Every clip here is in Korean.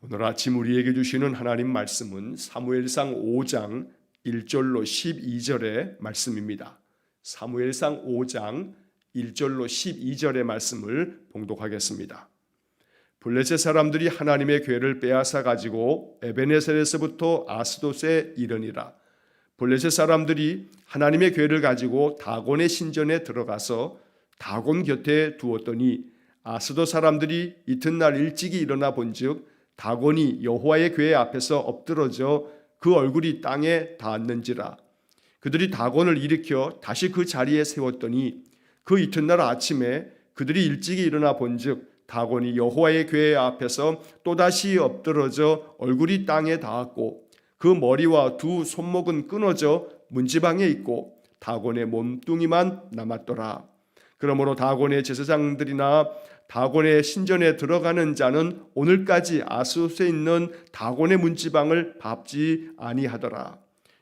오늘 아침 우리에게 주시는 하나님 말씀은 사무엘상 5장 1절로 12절의 말씀입니다. 사무엘상 5장 1절로 12절의 말씀을 봉독하겠습니다. 블레셋 사람들이 하나님의 괴를 빼앗아 가지고 에베네셀에서부터 아스돗에 이르니라. 블레셋 사람들이 하나님의 괴를 가지고 다곤의 신전에 들어가서 다곤 곁에 두었더니 아스돗 사람들이 이튿날 일찍이 일어나 본즉 다곤이 여호와의 궤 앞에서 엎드러져 그 얼굴이 땅에 닿았는지라. 그들이 다곤을 일으켜 다시 그 자리에 세웠더니 그 이튿날 아침에 그들이 일찍이 일어나 본즉 다곤이 여호와의 궤 앞에서 또다시 엎드러져 얼굴이 땅에 닿았고 그 머리와 두 손목은 끊어져 문지방에 있고 다곤의 몸뚱이만 남았더라 그러므로 다곤의 제사장들이나 다곤의 신전에 들어가는 자는 오늘까지 아스옷에 있는 다곤의 문지방을 밟지 아니하더라.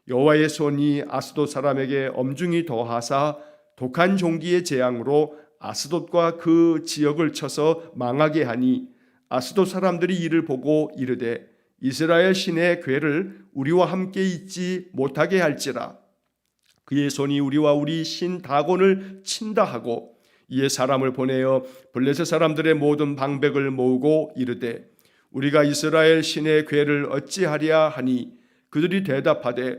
여호와의 손이 아스돗 사람에게 엄중히 더하사 독한 종기의 재앙으로 아스돗과 그 지역을 쳐서 망하게 하니 아스돗 사람들이 이를 보고 이르되 이스라엘 신의 괴를 우리와 함께 있지 못하게 할지라 그의 손이 우리와 우리 신 다곤을 친다 하고 이에 사람을 보내어 블레셋 사람들의 모든 방백을 모으고 이르되 우리가 이스라엘 신의 괴를 어찌하랴 하니 그들이 대답하되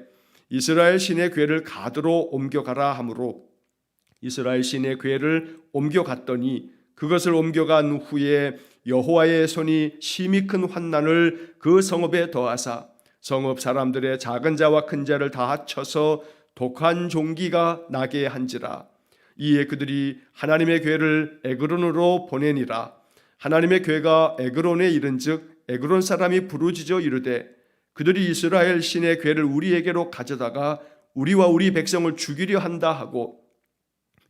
이스라엘 신의 괴를 가드로 옮겨가라 하므로 이스라엘 신의 괴를 옮겨갔더니 그것을 옮겨간 후에 여호와의 손이 심히 큰 환난을 그 성읍에 더하사 성읍 사람들의 작은 자와 큰 자를 다 합쳐서 독한 종기가 나게 한지라. 이에 그들이 하나님의 괴를 에그론으로 보내니라. 하나님의 괴가 에그론에 이른즉 에그론 사람이 부르짖어 이르되 그들이 이스라엘 신의 괴를 우리에게로 가져다가 우리와 우리 백성을 죽이려 한다 하고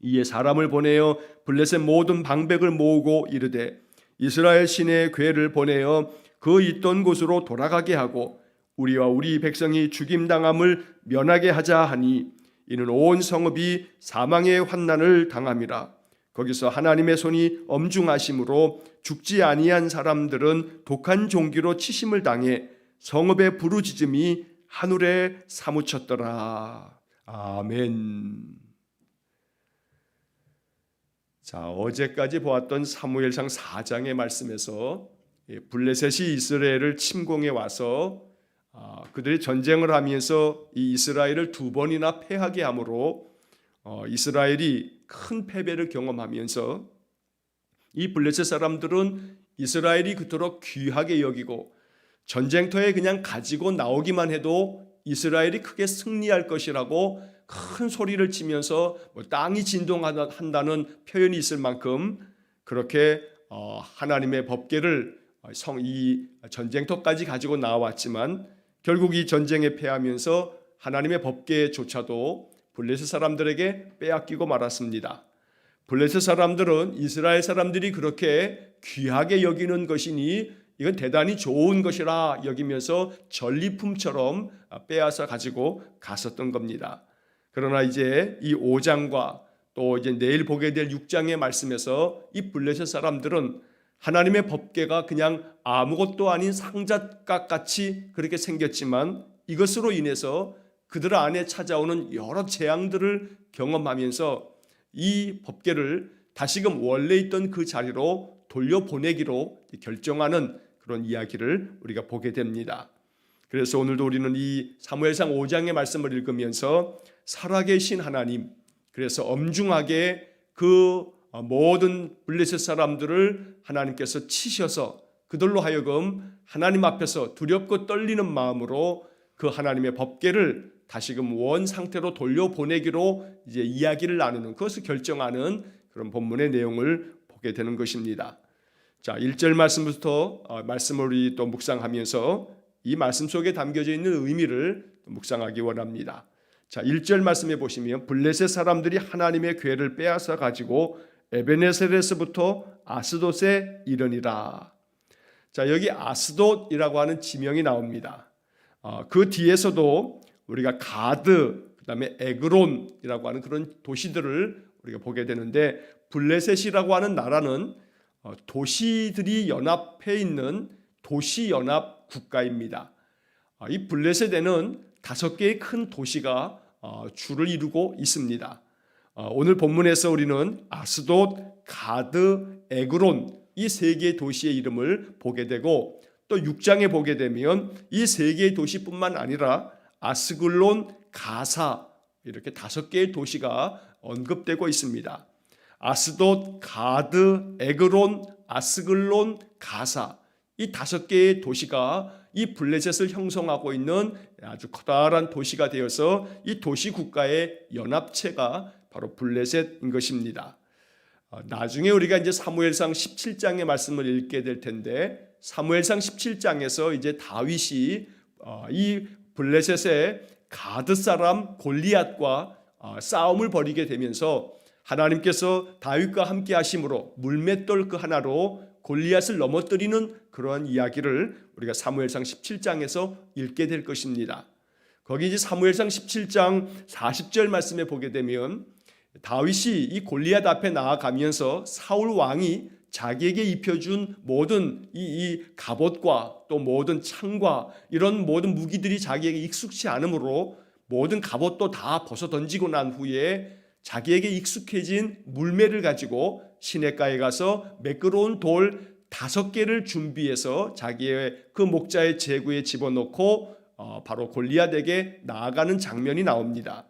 이에 사람을 보내어 블레셋 모든 방백을 모으고 이르되 이스라엘 신의 괴를 보내어 그 있던 곳으로 돌아가게 하고 우리와 우리 백성이 죽임 당함을 면하게 하자 하니 이는 온 성읍이 사망의 환난을 당함이라 거기서 하나님의 손이 엄중하심으로 죽지 아니한 사람들은 독한 종기로 치심을 당해 성읍의 부르짖음이 하늘에 사무쳤더라 아멘. 자, 어제까지 보았던 사무엘상 4장의 말씀에서 블레셋이 이스라엘을 침공해 와서 아, 그들이 전쟁을 하면서 이 이스라엘을 두 번이나 패하게 함으로 어, 이스라엘이 큰 패배를 경험하면서 이 블레셋 사람들은 이스라엘이 그토록 귀하게 여기고 전쟁터에 그냥 가지고 나오기만 해도 이스라엘이 크게 승리할 것이라고 큰 소리를 치면서 뭐 땅이 진동한다는 표현이 있을 만큼 그렇게 어, 하나님의 법계를 성 이 전쟁터까지 가지고 나왔지만 결국 이 전쟁에 패하면서 하나님의 법계조차도 블레셋 사람들에게 빼앗기고 말았습니다. 블레셋 사람들은 이스라엘 사람들이 그렇게 귀하게 여기는 것이니 이건 대단히 좋은 것이라 여기면서 전리품처럼 빼앗아 가지고 갔었던 겁니다. 그러나 이제 이 5장과 또 이제 내일 보게 될 6장의 말씀에서 이 블레셋 사람들은 하나님의 법계가 그냥 아무것도 아닌 상잣각 같이 그렇게 생겼지만 이것으로 인해서 그들 안에 찾아오는 여러 재앙들을 경험하면서 이 법계를 다시금 원래 있던 그 자리로 돌려보내기로 결정하는 그런 이야기를 우리가 보게 됩니다. 그래서 오늘도 우리는 이 사무엘상 5장의 말씀을 읽으면서 살아계신 하나님, 그래서 엄중하게 그 어, 모든 블레셋 사람들을 하나님께서 치셔서 그들로 하여금 하나님 앞에서 두렵고 떨리는 마음으로 그 하나님의 법계를 다시금 원 상태로 돌려보내기로 이제 이야기를 나누는 그것을 결정하는 그런 본문의 내용을 보게 되는 것입니다. 자, 1절 말씀부터 어, 말씀을 우리 또 묵상하면서 이 말씀 속에 담겨져 있는 의미를 묵상하기 원합니다. 자, 1절 말씀해 보시면 블레셋 사람들이 하나님의 괴를 빼앗아 가지고 에베네셀에서부터 아스돗에 이르니라. 자 여기 아스돗이라고 하는 지명이 나옵니다. 어, 그 뒤에서도 우리가 가드, 그다음에 에그론이라고 하는 그런 도시들을 우리가 보게 되는데 블레셋이라고 하는 나라는 어, 도시들이 연합해 있는 도시 연합 국가입니다. 아, 이 블레셋에는 다섯 개의 큰 도시가 어, 주를 이루고 있습니다. 어, 오늘 본문에서 우리는 아스돗, 가드, 에그론 이 세 개의 도시의 이름을 보게 되고 또 6장에 보게 되면 이 세 개의 도시뿐만 아니라 아스글론, 가사 이렇게 다섯 개의 도시가 언급되고 있습니다. 아스돗, 가드, 에그론, 아스글론, 가사 이 다섯 개의 도시가 이 블레셋을 형성하고 있는 아주 커다란 도시가 되어서 이 도시 국가의 연합체가 바로 블레셋인 것입니다. 어, 나중에 우리가 이제 사무엘상 17장의 말씀을 읽게 될 텐데 사무엘상 17장에서 이제 다윗이 어, 이 블레셋의 가드 사람 골리앗과 어, 싸움을 벌이게 되면서 하나님께서 다윗과 함께 하심으로 물맷돌 그 하나로 골리앗을 넘어뜨리는 그러한 이야기를 우리가 사무엘상 17장에서 읽게 될 것입니다. 거기 이제 사무엘상 17장 40절 말씀에 보게 되면 다윗이 이 골리앗 앞에 나아가면서 사울 왕이 자기에게 입혀준 모든 이, 이 갑옷과 또 모든 창과 이런 모든 무기들이 자기에게 익숙치 않으므로 모든 갑옷도 다 벗어 던지고 난 후에 자기에게 익숙해진 물매를 가지고 시냇가에 가서 매끄러운 돌 다섯 개를 준비해서 자기의 그 목자의 제구에 집어넣고 어, 바로 골리앗에게 나아가는 장면이 나옵니다.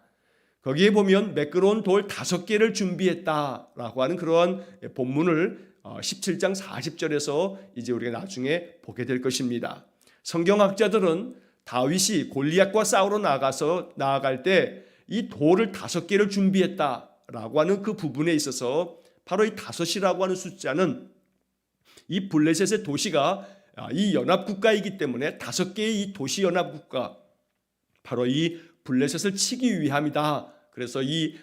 거기에 보면 매끄러운 돌 다섯 개를 준비했다라고 하는 그런 본문을 17장 40절에서 이제 우리가 나중에 보게 될 것입니다. 성경학자들은 다윗이 골리앗과 싸우러 나가서 나아갈 때 이 돌을 다섯 개를 준비했다라고 하는 그 부분에 있어서 바로 이 다섯이라고 하는 숫자는 이 블레셋의 도시가 이 연합 국가이기 때문에 다섯 개의 이 도시 연합 국가 바로 이 블레셋을 치기 위함이다. 그래서 이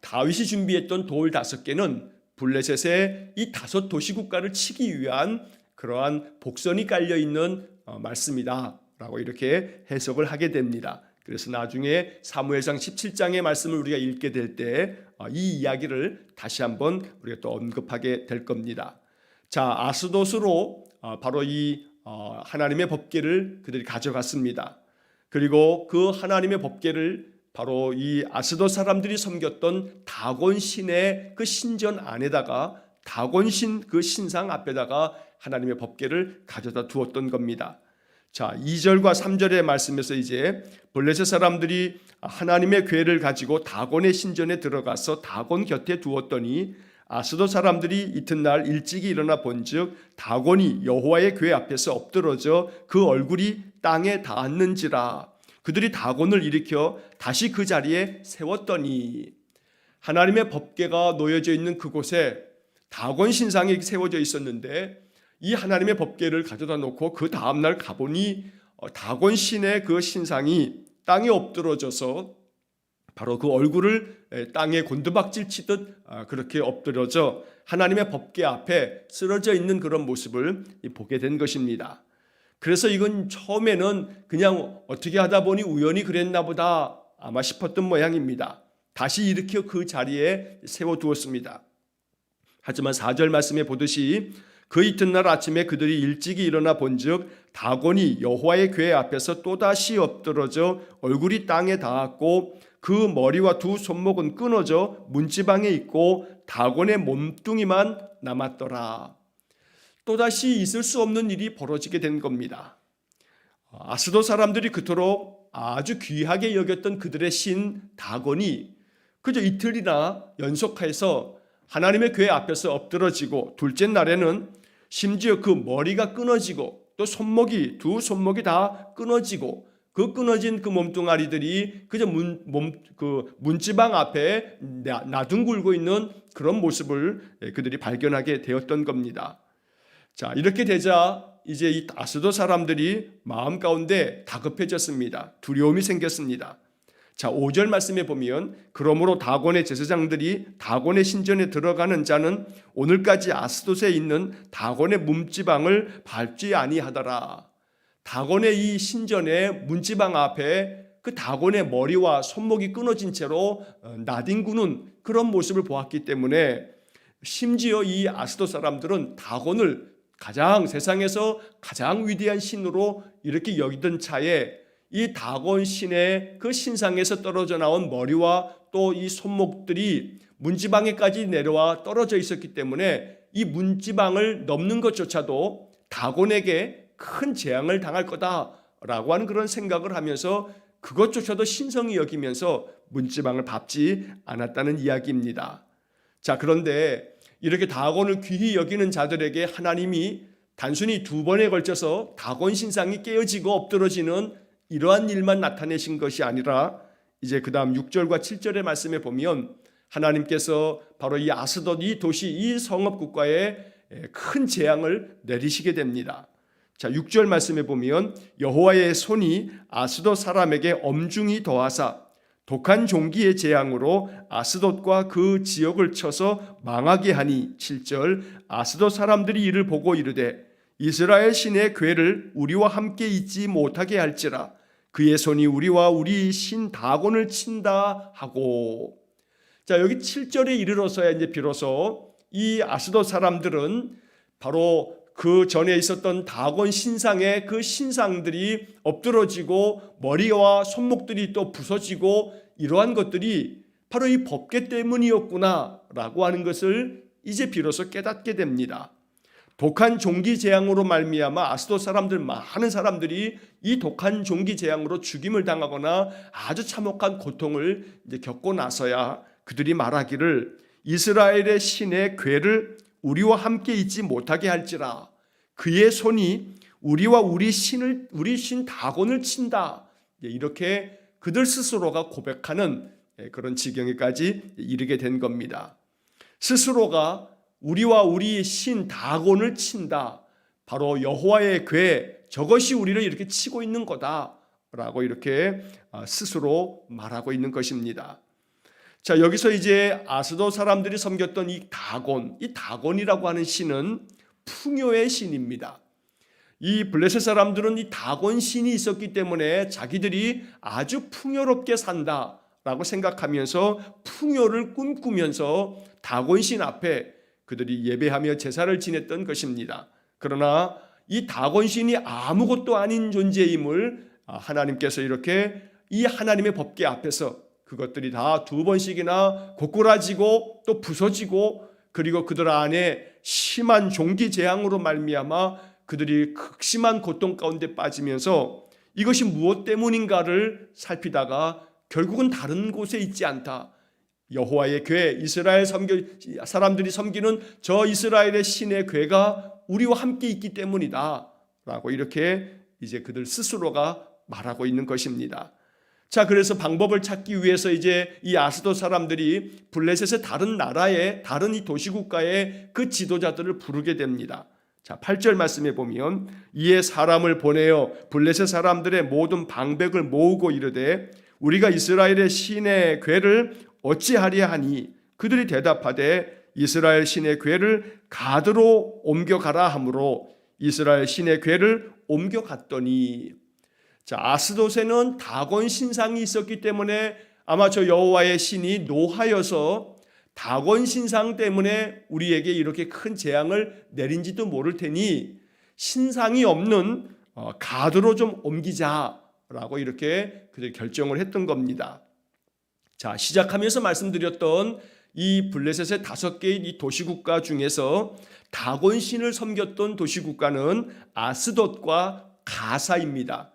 다윗이 준비했던 돌 다섯 개는 블레셋의 이 다섯 도시 국가를 치기 위한 그러한 복선이 깔려 있는 말씀이다라고 이렇게 해석을 하게 됩니다. 그래서 나중에 사무엘상 17장의 말씀을 우리가 읽게 될 때 이 이야기를 다시 한번 우리가 또 언급하게 될 겁니다. 자 아스도스로 바로 이 하나님의 법계를 그들이 가져갔습니다. 그리고 그 하나님의 법계를 바로 이 아스도 사람들이 섬겼던 다곤 신의 그 신전 안에다가 다곤 신 그 신상 앞에다가 하나님의 법계를 가져다 두었던 겁니다. 자, 2절과 3절의 말씀에서 이제 블레셋 사람들이 하나님의 괴를 가지고 다곤의 신전에 들어가서 다곤 곁에 두었더니 아스도 사람들이 이튿날 일찍이 일어나 본즉 다곤이 여호와의 궤 앞에서 엎드러져 그 얼굴이 땅에 닿았는지라 그들이 다곤을 일으켜 다시 그 자리에 세웠더니 하나님의 법궤가 놓여져 있는 그곳에 다곤 신상이 세워져 있었는데 이 하나님의 법궤를 가져다 놓고 그 다음 날 가보니 다곤 신의 그 신상이 땅에 엎드러져서 바로 그 얼굴을 땅에 곤두박질 치듯 그렇게 엎드려져 하나님의 법궤 앞에 쓰러져 있는 그런 모습을 보게 된 것입니다. 그래서 이건 처음에는 그냥 어떻게 하다 보니 우연히 그랬나 보다 아마 싶었던 모양입니다. 다시 일으켜 그 자리에 세워두었습니다. 하지만 4절 말씀에 보듯이 그 이튿날 아침에 그들이 일찍이 일어나 본즉 다곤이 여호와의 궤 앞에서 또다시 엎드러져 얼굴이 땅에 닿았고 그 머리와 두 손목은 끊어져 문지방에 있고 다곤의 몸뚱이만 남았더라. 또다시 있을 수 없는 일이 벌어지게 된 겁니다. 아스도 사람들이 그토록 아주 귀하게 여겼던 그들의 신 다곤이 그저 이틀이나 연속해서 하나님의 궤 앞에서 엎드러지고 둘째 날에는 심지어 그 머리가 끊어지고 또 손목이 두 손목이 다 끊어지고 그 끊어진 그 몸뚱아리들이 그저 문, 몸, 그 문지방 앞에 나둥굴고 있는 그런 모습을 그들이 발견하게 되었던 겁니다. 자, 이렇게 되자 이제 이 다스도 사람들이 마음 가운데 다급해졌습니다. 두려움이 생겼습니다. 자, 5절 말씀에 보면 그러므로 다곤의 제사장들이 다곤의 신전에 들어가는 자는 오늘까지 아스돗에 있는 다곤의 문지방을 밟지 아니하더라. 다곤의 이 신전의 문지방 앞에 그 다곤의 머리와 손목이 끊어진 채로 어, 나뒹구는 그런 모습을 보았기 때문에 심지어 이 아스도 사람들은 다곤을 가장 세상에서 가장 위대한 신으로 이렇게 여기던 차에 이 다곤 신의 그 신상에서 떨어져 나온 머리와 또 이 손목들이 문지방에까지 내려와 떨어져 있었기 때문에 이 문지방을 넘는 것조차도 다곤에게 큰 재앙을 당할 거다라고 하는 그런 생각을 하면서 그것조차도 신성히 여기면서 문지방을 밟지 않았다는 이야기입니다. 자, 그런데 이렇게 다곤을 귀히 여기는 자들에게 하나님이 단순히 두 번에 걸쳐서 다곤 신상이 깨어지고 엎드러지는 이러한 일만 나타내신 것이 아니라 이제 그다음 6절과 7절의 말씀에 보면 하나님께서 바로 이 아스돗 이 도시 이 성읍 국가에 큰 재앙을 내리시게 됩니다. 자, 6절 말씀에 보면 여호와의 손이 아스돗 사람에게 엄중히 더하사 독한 종기의 재앙으로 아스돗과 그 지역을 쳐서 망하게 하니 7절 아스돗 사람들이 이를 보고 이르되 이스라엘 신의 괴를 우리와 함께 있지 못하게 할지라. 그의 손이 우리와 우리 신 다곤을 친다 하고. 자 여기 7절에 이르러서야 이제 비로소 이 아스돗 사람들은 바로 그 전에 있었던 다곤 신상의 그 신상들이 엎드러지고 머리와 손목들이 또 부서지고 이러한 것들이 바로 이 법계 때문이었구나라고 하는 것을 이제 비로소 깨닫게 됩니다. 독한 종기 재앙으로 말미암아 아스도 사람들 많은 사람들이 이 독한 종기 재앙으로 죽임을 당하거나 아주 참혹한 고통을 이제 겪고 나서야 그들이 말하기를 이스라엘의 신의 괴를 우리와 함께 있지 못하게 할지라 그의 손이 우리와 우리 신을 우리 신 다곤을 친다 이렇게 그들 스스로가 고백하는 그런 지경에까지 이르게 된 겁니다. 스스로가 우리와 우리 신 다곤을 친다. 바로 여호와의 괴 저것이 우리를 이렇게 치고 있는 거다라고 이렇게 스스로 말하고 있는 것입니다. 자, 여기서 이제 아스도 사람들이 섬겼던 이 다곤, 이 다곤이라고 하는 신은 풍요의 신입니다. 이 블레셋 사람들은 이 다곤 신이 있었기 때문에 자기들이 아주 풍요롭게 산다라고 생각하면서 풍요를 꿈꾸면서 다곤 신 앞에 그들이 예배하며 제사를 지냈던 것입니다. 그러나 이 다곤 신이 아무것도 아닌 존재임을 하나님께서 이렇게 이 하나님의 법계 앞에서 그것들이 다 두 번씩이나 고꾸라지고 또 부서지고 그리고 그들 안에 심한 종기 재앙으로 말미암아 그들이 극심한 고통 가운데 빠지면서 이것이 무엇 때문인가를 살피다가 결국은 다른 곳에 있지 않다. 여호와의 괴 이스라엘 섬겨 사람들이 섬기는 저 이스라엘의 신의 괴가 우리와 함께 있기 때문이다 라고 이렇게 이제 그들 스스로가 말하고 있는 것입니다. 자, 그래서 방법을 찾기 위해서 이제 이 아스도 사람들이 블레셋의 다른 나라의 다른 이 도시국가의 그 지도자들을 부르게 됩니다. 자, 8절 말씀에 보면 이에 사람을 보내어 블레셋 사람들의 모든 방백을 모으고 이르되 우리가 이스라엘의 신의 괴를 어찌하리야 하니? 그들이 대답하되 이스라엘 신의 괴를 가드로 옮겨가라 하므로 이스라엘 신의 괴를 옮겨갔더니. 자, 아스돗에는 다곤 신상이 있었기 때문에 아마 저 여호와의 신이 노하여서 다곤 신상 때문에 우리에게 이렇게 큰 재앙을 내린지도 모를 테니 신상이 없는 어, 가드로 좀 옮기자라고 이렇게 그들 결정을 했던 겁니다. 자, 시작하면서 말씀드렸던 이 블레셋의 다섯 개의 이 도시국가 중에서 다곤 신을 섬겼던 도시국가는 아스돗과 가사입니다.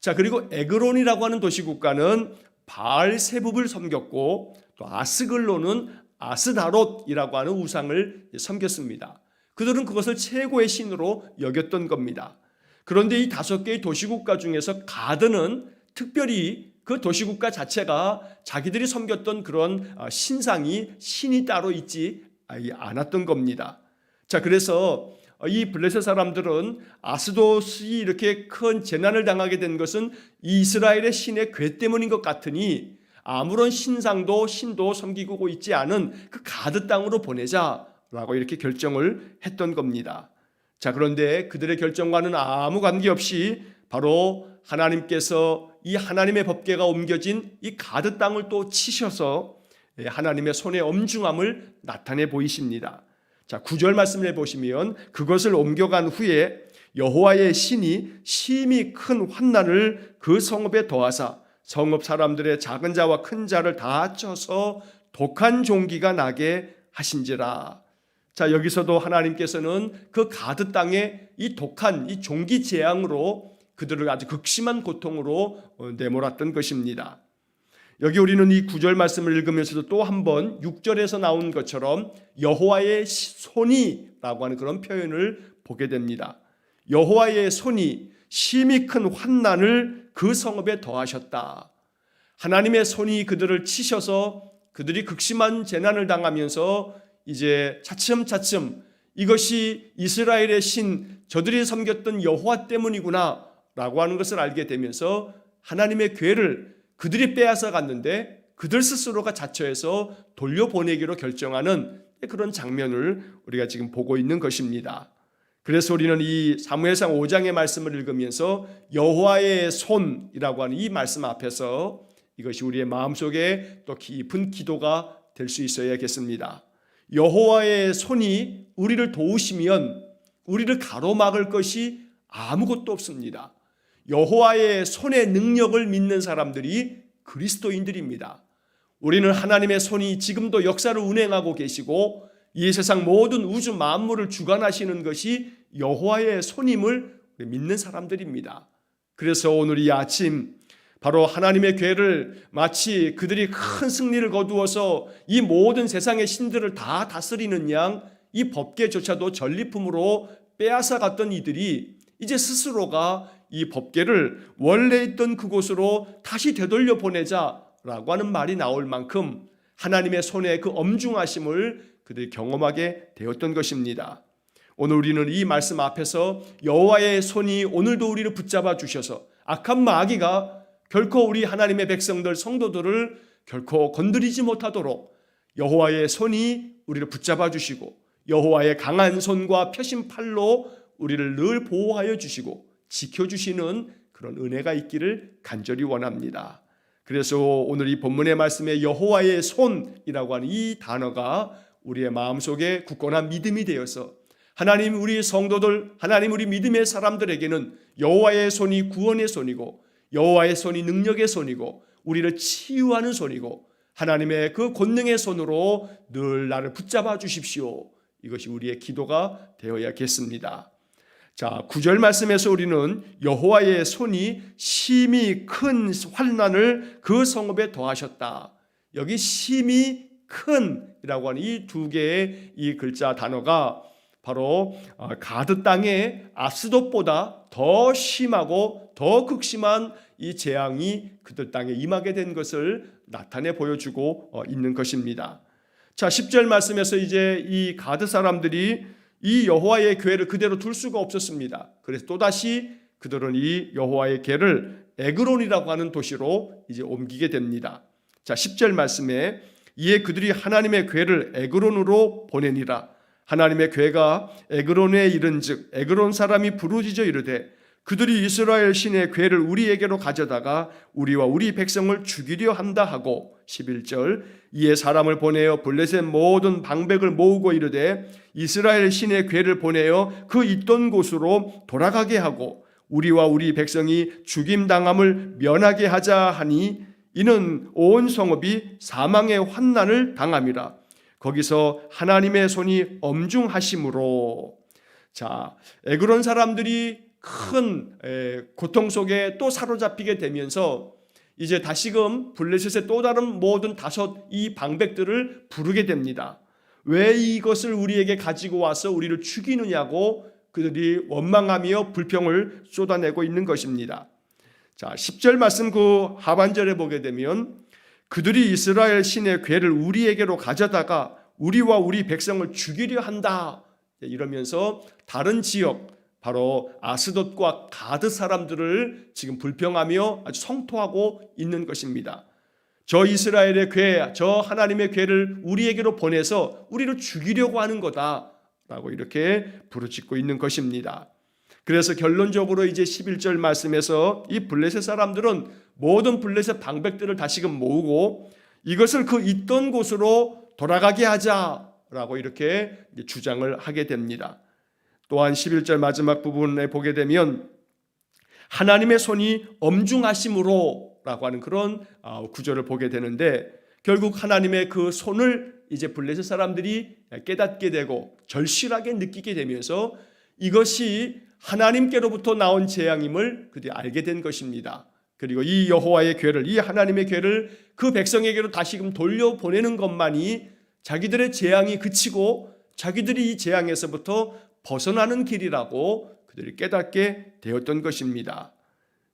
자, 그리고 에그론이라고 하는 도시국가는 바알 세붑을 섬겼고 또 아스글로는 아스다롯이라고 하는 우상을 섬겼습니다. 그들은 그것을 최고의 신으로 여겼던 겁니다. 그런데 이 다섯 개의 도시국가 중에서 가드는 특별히 그 도시국가 자체가 자기들이 섬겼던 그런 신상이 신이 따로 있지 않았던 겁니다. 자, 그래서 이 블레셋 사람들은 아스도스이 이렇게 큰 재난을 당하게 된 것은 이스라엘의 신의 괴 때문인 것 같으니 아무런 신상도 신도 섬기고 있지 않은 그 가드 땅으로 보내자라고 이렇게 결정을 했던 겁니다. 자, 그런데 그들의 결정과는 아무 관계없이 바로 하나님께서 이 하나님의 법계가 옮겨진 이 가드 땅을 또 치셔서 하나님의 손의 엄중함을 나타내 보이십니다. 자, 9절 말씀을 보시면 그것을 옮겨간 후에 여호와의 신이 심히 큰 환난을 그 성읍에 더하사 성읍 사람들의 작은 자와 큰 자를 다 쳐서 독한 종기가 나게 하신지라. 자, 여기서도 하나님께서는 그 가드 땅에 이 독한 이 종기 재앙으로 그들을 아주 극심한 고통으로 어, 내몰았던 것입니다. 여기 우리는 이 구절 말씀을 읽으면서도 또 한 번 6절에서 나온 것처럼 여호와의 손이라고 하는 그런 표현을 보게 됩니다. 여호와의 손이 심히 큰 환난을 그 성읍에 더하셨다. 하나님의 손이 그들을 치셔서 그들이 극심한 재난을 당하면서 이제 차츰차츰 이것이 이스라엘의 신 저들이 섬겼던 여호와 때문이구나 라고 하는 것을 알게 되면서 하나님의 괴를 그들이 빼앗아 갔는데 그들 스스로가 자처해서 돌려보내기로 결정하는 그런 장면을 우리가 지금 보고 있는 것입니다. 그래서 우리는 이 사무엘상 5장의 말씀을 읽으면서 여호와의 손이라고 하는 이 말씀 앞에서 이것이 우리의 마음속에 또 깊은 기도가 될 수 있어야겠습니다. 여호와의 손이 우리를 도우시면 우리를 가로막을 것이 아무것도 없습니다. 여호와의 손의 능력을 믿는 사람들이 그리스도인들입니다. 우리는 하나님의 손이 지금도 역사를 운행하고 계시고 이 세상 모든 우주 만물을 주관하시는 것이 여호와의 손임을 믿는 사람들입니다. 그래서 오늘 이 아침 바로 하나님의 괴를 마치 그들이 큰 승리를 거두어서 이 모든 세상의 신들을 다 다스리는 양 이 법계조차도 전리품으로 빼앗아 갔던 이들이 이제 스스로가 이 법계를 원래 있던 그곳으로 다시 되돌려 보내자라고 하는 말이 나올 만큼 하나님의 손에 그 엄중하심을 그들이 경험하게 되었던 것입니다. 오늘 우리는 이 말씀 앞에서 여호와의 손이 오늘도 우리를 붙잡아 주셔서 악한 마귀가 결코 우리 하나님의 백성들 성도들을 결코 건드리지 못하도록 여호와의 손이 우리를 붙잡아 주시고 여호와의 강한 손과 펴신 팔로 우리를 늘 보호하여 주시고 지켜 주시는 그런 은혜가 있기를 간절히 원합니다. 그래서 오늘 이 본문의 말씀에 여호와의 손이라고 하는 이 단어가 우리의 마음속에 굳건한 믿음이 되어서 하나님 우리 성도들 하나님 우리 믿음의 사람들에게는 여호와의 손이 구원의 손이고 여호와의 손이 능력의 손이고 우리를 치유하는 손이고 하나님의 그 권능의 손으로 늘 나를 붙잡아 주십시오. 이것이 우리의 기도가 되어야겠습니다. 자, 구절 말씀에서 우리는 여호와의 손이 심히 큰 환난을 그 성읍에 더하셨다. 여기 심히 큰이라고 하는 이 두 개의 이 글자 단어가 바로 어, 가드 땅의 아스돗보다 더 심하고 더 극심한 이 재앙이 그들 땅에 임하게 된 것을 나타내 보여주고 어, 있는 것입니다. 자, 10절 말씀에서 이제 이 가드 사람들이 이 여호와의 교회를 그대로 둘 수가 없었습니다. 그래서 또다시 그들은 이 여호와의 궤를 에그론이라고 하는 도시로 이제 옮기게 됩니다. 자, 10절 말씀에 이에 그들이 하나님의 궤를 에그론으로 보내니라. 하나님의 궤가 에그론에 이른즉 에그론 사람이 부르짖어 이르되 그들이 이스라엘 신의 궤를 우리에게로 가져다가 우리와 우리 백성을 죽이려 한다 하고 11절 이에 사람을 보내어 블레셋 모든 방백을 모으고 이르되 이스라엘 신의 궤를 보내어 그 있던 곳으로 돌아가게 하고 우리와 우리 백성이 죽임 당함을 면하게 하자 하니 이는 온 성읍이 사망의 환난을 당함이라 거기서 하나님의 손이 엄중하심으로 자 에그론 사람들이 큰 고통 속에 또 사로잡히게 되면서 이제 다시금 블레셋의 또 다른 모든 다섯 이 방백들을 부르게 됩니다. 왜 이것을 우리에게 가지고 와서 우리를 죽이느냐고 그들이 원망하며 불평을 쏟아내고 있는 것입니다. 자, 10절 말씀 그 하반절에 보게 되면 그들이 이스라엘 신의 괴를 우리에게로 가져다가 우리와 우리 백성을 죽이려 한다. 이러면서 다른 지역 바로 아스돗과 가드 사람들을 지금 불평하며 아주 성토하고 있는 것입니다. 저 이스라엘의 괴, 저 하나님의 괴를 우리에게로 보내서 우리를 죽이려고 하는 거다라고 이렇게 부르짖고 있는 것입니다. 그래서 결론적으로 이제 11절 말씀에서 이 블레셋 사람들은 모든 블레셋 방백들을 다시금 모으고 이것을 그 있던 곳으로 돌아가게 하자 라고 이렇게 주장을 하게 됩니다. 또한 11절 마지막 부분에 보게 되면 하나님의 손이 엄중하심으로 라고 하는 그런 아, 구절을 보게 되는데 결국 하나님의 그 손을 이제 블레셋 사람들이 깨닫게 되고 절실하게 느끼게 되면서 이것이 하나님께로부터 나온 재앙임을 그들이 알게 된 것입니다. 그리고 이 여호와의 괴를 이 하나님의 괴를 그 백성에게로 다시금 돌려보내는 것만이 자기들의 재앙이 그치고 자기들이 이 재앙에서부터 벗어나는 길이라고 그들이 깨닫게 되었던 것입니다.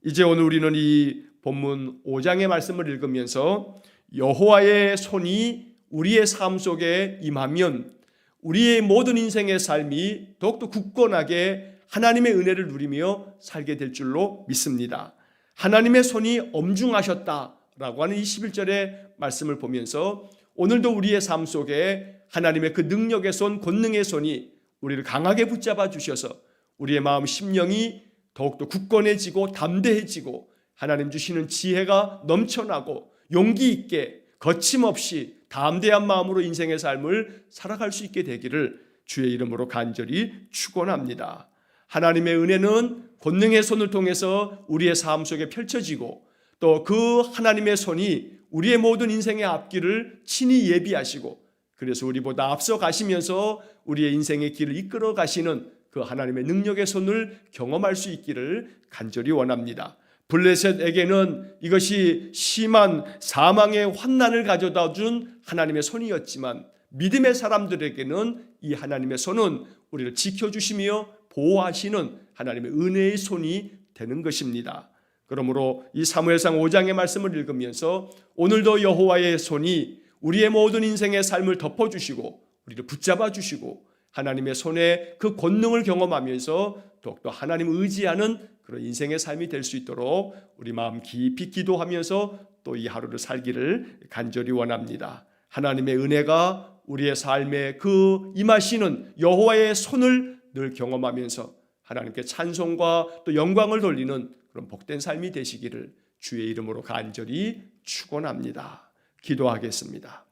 이제 오늘 우리는 이 본문 5장의 말씀을 읽으면서 여호와의 손이 우리의 삶 속에 임하면 우리의 모든 인생의 삶이 더욱더 굳건하게 하나님의 은혜를 누리며 살게 될 줄로 믿습니다. 하나님의 손이 엄중하셨다라고 하는 이 11절의 말씀을 보면서 오늘도 우리의 삶 속에 하나님의 그 능력의 손, 권능의 손이 우리를 강하게 붙잡아 주셔서 우리의 마음 심령이 더욱더 굳건해지고 담대해지고 하나님 주시는 지혜가 넘쳐나고 용기 있게 거침없이 담대한 마음으로 인생의 삶을 살아갈 수 있게 되기를 주의 이름으로 간절히 축원합니다. 하나님의 은혜는 권능의 손을 통해서 우리의 삶 속에 펼쳐지고 또 그 하나님의 손이 우리의 모든 인생의 앞길을 친히 예비하시고 그래서 우리보다 앞서 가시면서 우리의 인생의 길을 이끌어 가시는 그 하나님의 능력의 손을 경험할 수 있기를 간절히 원합니다. 블레셋에게는 이것이 심한 사망의 환난을 가져다 준 하나님의 손이었지만 믿음의 사람들에게는 이 하나님의 손은 우리를 지켜주시며 보호하시는 하나님의 은혜의 손이 되는 것입니다. 그러므로 이 사무엘상 5장의 말씀을 읽으면서 오늘도 여호와의 손이 우리의 모든 인생의 삶을 덮어 주시고 우리를 붙잡아 주시고 하나님의 손에 그 권능을 경험하면서 더욱더 하나님 의지하는 그런 인생의 삶이 될 수 있도록 우리 마음 깊이 기도하면서 또 이 하루를 살기를 간절히 원합니다. 하나님의 은혜가 우리의 삶에 그 임하시는 여호와의 손을 늘 경험하면서 하나님께 찬송과 또 영광을 돌리는 그런 복된 삶이 되시기를 주의 이름으로 간절히 축원합니다. 기도하겠습니다.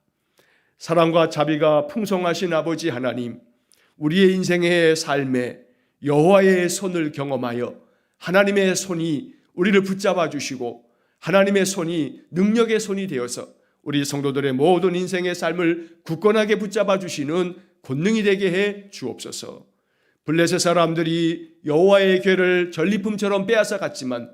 사랑과 자비가 풍성하신 아버지 하나님, 우리의 인생의 삶에 여호와의 손을 경험하여 하나님의 손이 우리를 붙잡아 주시고 하나님의 손이 능력의 손이 되어서 우리 성도들의 모든 인생의 삶을 굳건하게 붙잡아 주시는 권능이 되게 해 주옵소서. 블레셋 사람들이 여호와의 괴를 전리품처럼 빼앗아 갔지만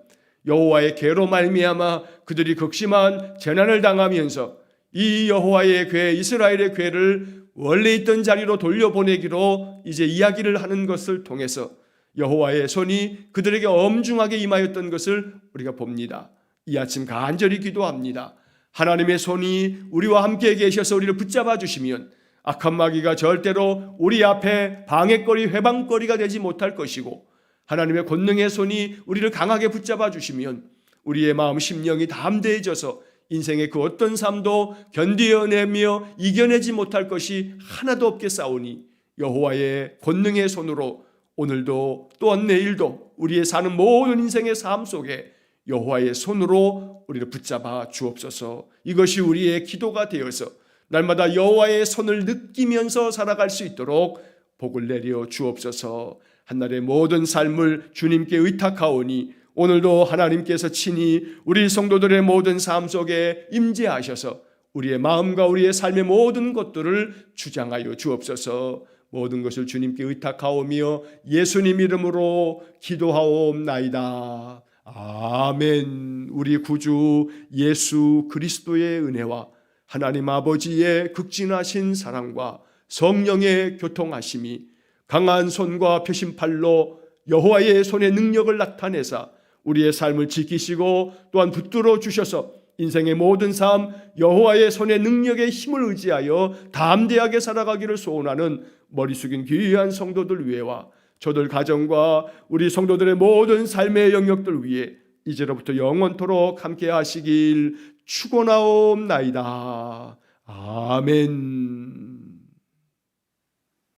여호와의 괴로 말미암아 그들이 극심한 재난을 당하면서 이 여호와의 괴 이스라엘의 괴를 원래 있던 자리로 돌려보내기로 이제 이야기를 하는 것을 통해서 여호와의 손이 그들에게 엄중하게 임하였던 것을 우리가 봅니다. 이 아침 간절히 기도합니다. 하나님의 손이 우리와 함께 계셔서 우리를 붙잡아 주시면 악한 마귀가 절대로 우리 앞에 방해거리, 회방거리가 되지 못할 것이고 하나님의 권능의 손이 우리를 강하게 붙잡아 주시면 우리의 마음 심령이 담대해져서 인생의 그 어떤 삶도 견디어내며 이겨내지 못할 것이 하나도 없게 싸우니 여호와의 권능의 손으로 오늘도 또한 내일도 우리의 사는 모든 인생의 삶 속에 여호와의 손으로 우리를 붙잡아 주옵소서. 이것이 우리의 기도가 되어서 날마다 여호와의 손을 느끼면서 살아갈 수 있도록 복을 내려 주옵소서. 한날의 모든 삶을 주님께 의탁하오니 오늘도 하나님께서 친히 우리 성도들의 모든 삶 속에 임재하셔서 우리의 마음과 우리의 삶의 모든 것들을 주장하여 주옵소서. 모든 것을 주님께 의탁하오며 예수님 이름으로 기도하옵나이다. 아멘. 우리 구주 예수 그리스도의 은혜와 하나님 아버지의 극진하신 사랑과 성령의 교통하심이 강한 손과 표심팔로 여호와의 손의 능력을 나타내사 우리의 삶을 지키시고 또한 붙들어 주셔서 인생의 모든 삶 여호와의 손의 능력의 힘을 의지하여 담대하게 살아가기를 소원하는 머리 숙인 귀한 성도들 위해와 저들 가정과 우리 성도들의 모든 삶의 영역들 위해 이제로부터 영원토록 함께 하시길 축원하옵나이다. 아멘.